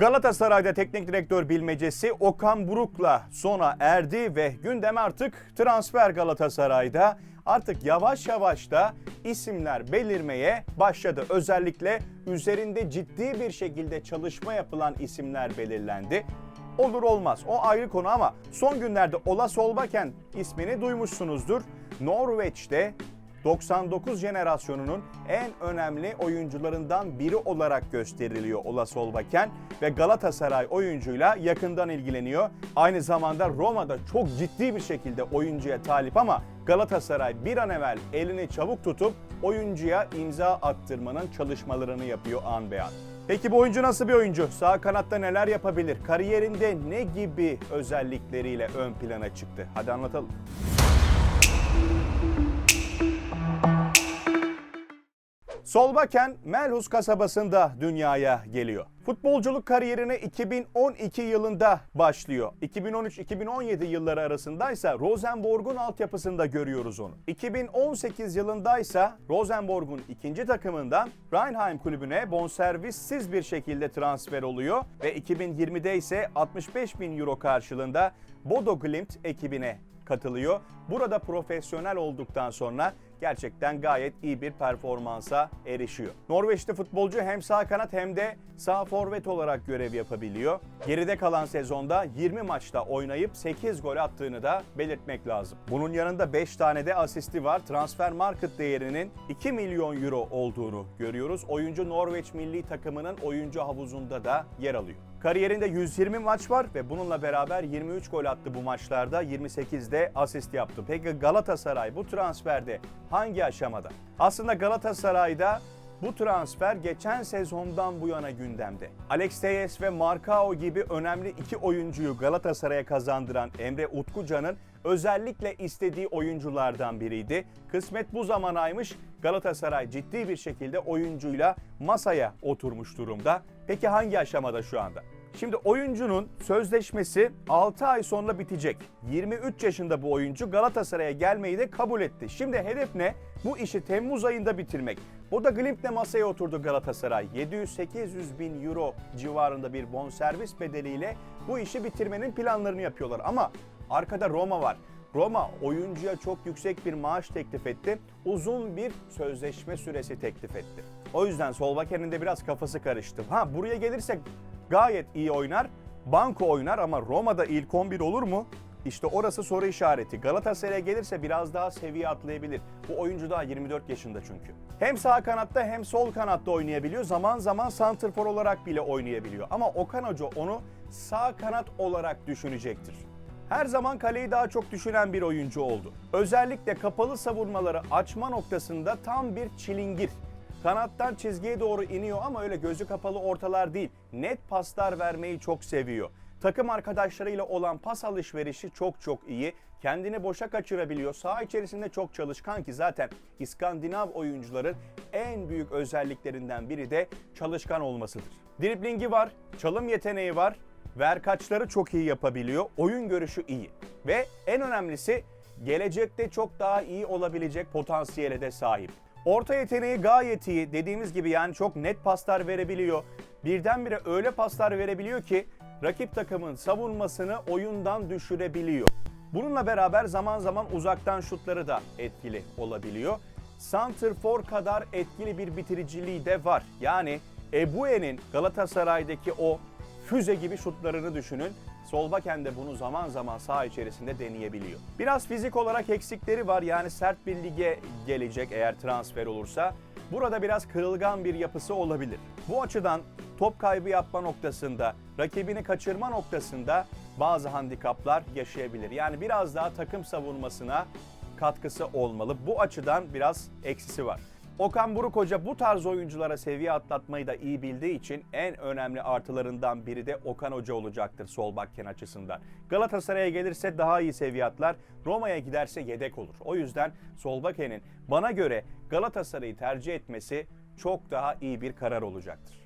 Galatasaray'da teknik direktör bilmecesi Okan Buruk'la sona erdi ve gündem artık transfer Galatasaray'da. Artık yavaş yavaş da isimler belirmeye başladı. Özellikle üzerinde ciddi bir şekilde çalışma yapılan isimler belirlendi. Olur olmaz o ayrı konu ama son günlerde Ola Solbakken ismini duymuşsunuzdur. Norveç'te 99 jenerasyonunun en önemli oyuncularından biri olarak gösteriliyor Ola Solbakken ve Galatasaray oyuncuyla yakından ilgileniyor. Aynı zamanda Roma'da çok ciddi bir şekilde oyuncuya talip ama Galatasaray bir an evvel elini çabuk tutup oyuncuya imza attırmanın çalışmalarını yapıyor an be an. Peki bu oyuncu nasıl bir oyuncu? Sağ kanatta neler yapabilir? Kariyerinde ne gibi özellikleriyle ön plana çıktı? Hadi anlatalım. Solbakken Melhus kasabasında dünyaya geliyor. Futbolculuk kariyerine 2012 yılında başlıyor. 2013-2017 yılları arasındaysa Rosenborg'un altyapısında görüyoruz onu. 2018 yılındaysa Rosenborg'un ikinci takımından Rheinheim kulübüne bonservissiz bir şekilde transfer oluyor ve 2020'de ise 65 bin euro karşılığında Bodo Glimt ekibine katılıyor. Burada profesyonel olduktan sonra gerçekten gayet iyi bir performansa erişiyor. Norveçli futbolcu hem sağ kanat hem de sağ forvet olarak görev yapabiliyor. Geride kalan sezonda 20 maçta oynayıp 8 gol attığını da belirtmek lazım. Bunun yanında 5 tane de asisti var. Transfer market değerinin 2 milyon euro olduğunu görüyoruz. Oyuncu Norveç milli takımının oyuncu havuzunda da yer alıyor. Kariyerinde 120 maç var ve bununla beraber 23 gol attı bu maçlarda, 28'de asist yaptı. Peki Galatasaray bu transferde hangi aşamada? Aslında Galatasaray'da bu transfer geçen sezondan bu yana gündemde. Alex Telles ve Marcao gibi önemli iki oyuncuyu Galatasaray'a kazandıran Emre Utkucan'ın özellikle istediği oyunculardan biriydi. Kısmet bu zamanaymış. Galatasaray ciddi bir şekilde oyuncuyla masaya oturmuş durumda. Peki hangi aşamada şu anda? Şimdi oyuncunun sözleşmesi 6 ay sonra bitecek. 23 yaşında bu oyuncu Galatasaray'a gelmeyi de kabul etti. Şimdi hedef ne? Bu işi Temmuz ayında bitirmek. Burada Glimt'le masaya oturdu Galatasaray. 700-800 bin euro civarında bir bonservis bedeliyle bu işi bitirmenin planlarını yapıyorlar. Ama arkada Roma var. Roma oyuncuya çok yüksek bir maaş teklif etti. Uzun bir sözleşme süresi teklif etti. O yüzden Solbaken'in de biraz kafası karıştı. Ha buraya gelirsek gayet iyi oynar. Banko oynar ama Roma'da ilk 11 olur mu? İşte orası soru işareti. Galatasaray'a gelirse biraz daha seviye atlayabilir. Bu oyuncu daha 24 yaşında çünkü. Hem sağ kanatta hem sol kanatta oynayabiliyor. Zaman zaman santrfor olarak bile oynayabiliyor. Ama Okan Hoca onu sağ kanat olarak düşünecektir. Her zaman kaleyi daha çok düşünen bir oyuncu oldu. Özellikle kapalı savunmaları açma noktasında tam bir çilingir. Kanattan çizgiye doğru iniyor ama öyle gözü kapalı ortalar değil. Net paslar vermeyi çok seviyor. Takım arkadaşlarıyla olan pas alışverişi çok çok iyi. Kendini boşa kaçırabiliyor. Saha içerisinde çok çalışkan ki zaten İskandinav oyuncuların en büyük özelliklerinden biri de çalışkan olmasıdır. Driblingi var, çalım yeteneği var, verkaçları çok iyi yapabiliyor. Oyun görüşü iyi. Ve en önemlisi gelecekte çok daha iyi olabilecek potansiyele de sahip. Orta yeteneği gayet iyi. Dediğimiz gibi yani çok net paslar verebiliyor. Birdenbire öyle paslar verebiliyor ki rakip takımın savunmasını oyundan düşürebiliyor. Bununla beraber zaman zaman uzaktan şutları da etkili olabiliyor. Santrfor kadar etkili bir bitiriciliği de var. Yani Ebue'nin Galatasaray'daki o füze gibi şutlarını düşünün. Solbaken de bunu zaman zaman saha içerisinde deneyebiliyor. Biraz fizik olarak eksikleri var. Yani sert bir lige gelecek eğer transfer olursa. Burada biraz kırılgan bir yapısı olabilir. Bu açıdan top kaybı yapma noktasında, rakibini kaçırma noktasında bazı handikaplar yaşayabilir. Yani biraz daha takım savunmasına katkısı olmalı. Bu açıdan biraz eksisi var. Okan Buruk Hoca bu tarz oyunculara seviye atlatmayı da iyi bildiği için en önemli artılarından biri de Okan Hoca olacaktır sol bakken açısından. Galatasaray'a gelirse daha iyi seviye atlar, Roma'ya giderse yedek olur. O yüzden sol bakenin bana göre Galatasaray'ı tercih etmesi çok daha iyi bir karar olacaktır.